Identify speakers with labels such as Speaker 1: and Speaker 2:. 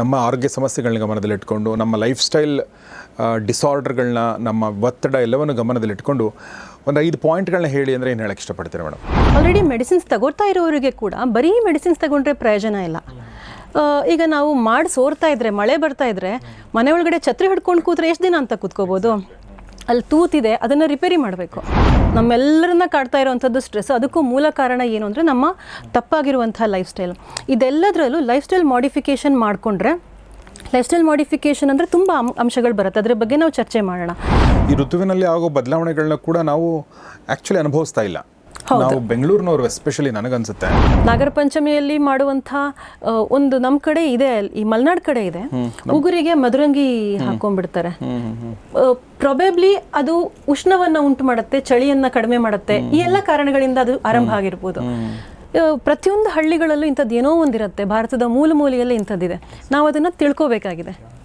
Speaker 1: ನಮ್ಮ ಆರೋಗ್ಯ ಸಮಸ್ಯೆಗಳನ್ನ ಗಮನದಲ್ಲಿಟ್ಕೊಂಡು, ನಮ್ಮ ಲೈಫ್ ಸ್ಟೈಲ್ ಡಿಸಾರ್ಡರ್ಗಳನ್ನ ನಮ್ಮ ಒತ್ತಡ ಎಲ್ಲವನ್ನು ಗಮನದಲ್ಲಿಟ್ಕೊಂಡು ಒಂದು ಐದು ಪಾಯಿಂಟ್ಗಳನ್ನ ಹೇಳಿ ಅಂದರೆ ಏನು ಹೇಳಕ್ಕೆ ಇಷ್ಟಪಡ್ತೀರಾ ಮೇಡಮ್.
Speaker 2: ಆಲ್ರೆಡಿ ಮೆಡಿಸಿನ್ಸ್ ತಗೋತಾ ಇರೋರಿಗೆ ಕೂಡ ಬರೀ ಮೆಡಿಸಿನ್ಸ್ ತಗೊಂಡ್ರೆ ಪ್ರಯೋಜನ ಇಲ್ಲ. ಈಗ ನಾವು ಮಾಡಿ ಸೋರ್ತಾ ಇದ್ರೆ, ಮಳೆ ಬರ್ತಾ ಇದ್ರೆ, ಮನೆ ಒಳಗಡೆ ಛತ್ರಿ ಹಿಡ್ಕೊಂಡು ಕೂತ್ರೆ ಎಷ್ಟು ದಿನ ಅಂತ ಕೂತ್ಕೋಬೋದು? ಅಲ್ಲಿ ತೂತಿದೆ ಅದನ್ನು ರಿಪೇರಿ ಮಾಡಬೇಕು. ನಮ್ಮೆಲ್ಲರನ್ನ ಕಾಡ್ತಾ ಇರೋವಂಥದ್ದು ಸ್ಟ್ರೆಸ್ ಅದಕ್ಕೂ ಮೂಲ ಕಾರಣ ಏನು ಅಂದರೆ ನಮ್ಮ ತಪ್ಪಾಗಿರುವಂಥ ಲೈಫ್ ಸ್ಟೈಲ್ ಇದೆಲ್ಲದರಲ್ಲೂ ಲೈಫ್ ಸ್ಟೈಲ್ ಮಾಡಿಫಿಕೇಷನ್ ಮಾಡಿಕೊಂಡ್ರೆ ಲೈಫ್ ಸ್ಟೈಲ್ ಮಾಡಿಫಿಕೇಷನ್ ಅಂದರೆ ತುಂಬ ಅಂಶಗಳು ಬರುತ್ತೆ. ಅದರ ಬಗ್ಗೆ ನಾವು ಚರ್ಚೆ ಮಾಡೋಣ.
Speaker 1: ಈ ಋತುವಿನಲ್ಲಿ ಆಗೋ ಬದಲಾವಣೆಗಳನ್ನ ಕೂಡ ನಾವು ಆ್ಯಕ್ಚುಲಿ ಅನುಭವಿಸ್ತಾ ಇಲ್ಲ. ನಾವು ಬೆಂಗಳೂರಿನವರು ಎಸ್ಪೆಷಲಿ ನನಗನ್ಸುತ್ತೆ.
Speaker 2: ನಾಗರ ಪಂಚಮಿಯಲ್ಲಿ ಮಾಡುವಂಥ ಒಂದು ನಮ್ಮ ಕಡೆ ಇದೆ ಈ ಮಲೆನಾಡ್ ಕಡೆ ಇದೆ. ಉಗುರಿಗೆ ಮದುರಂಗಿ ಹಾಕೊಂಡ್ಬಿಡ್ತಾರೆ. ಪ್ರೊಬೇಬ್ಲಿ ಅದು ಉಷ್ಣವನ್ನ ಉಂಟು ಮಾಡುತ್ತೆ ಚಳಿಯನ್ನ ಕಡಿಮೆ ಮಾಡುತ್ತೆ. ಈ ಎಲ್ಲ ಕಾರಣಗಳಿಂದ ಅದು ಆರಂಭ ಆಗಿರ್ಬೋದು. ಪ್ರತಿಯೊಂದು ಹಳ್ಳಿಗಳಲ್ಲೂ ಇಂಥದ್ದು ಏನೋ ಒಂದಿರುತ್ತೆ. ಭಾರತದ ಮೂಲ ಮೂಲೆಯಲ್ಲಿ ಇಂಥದ್ದಿದೆ. ನಾವು ಅದನ್ನ ತಿಳ್ಕೋಬೇಕಾಗಿದೆ.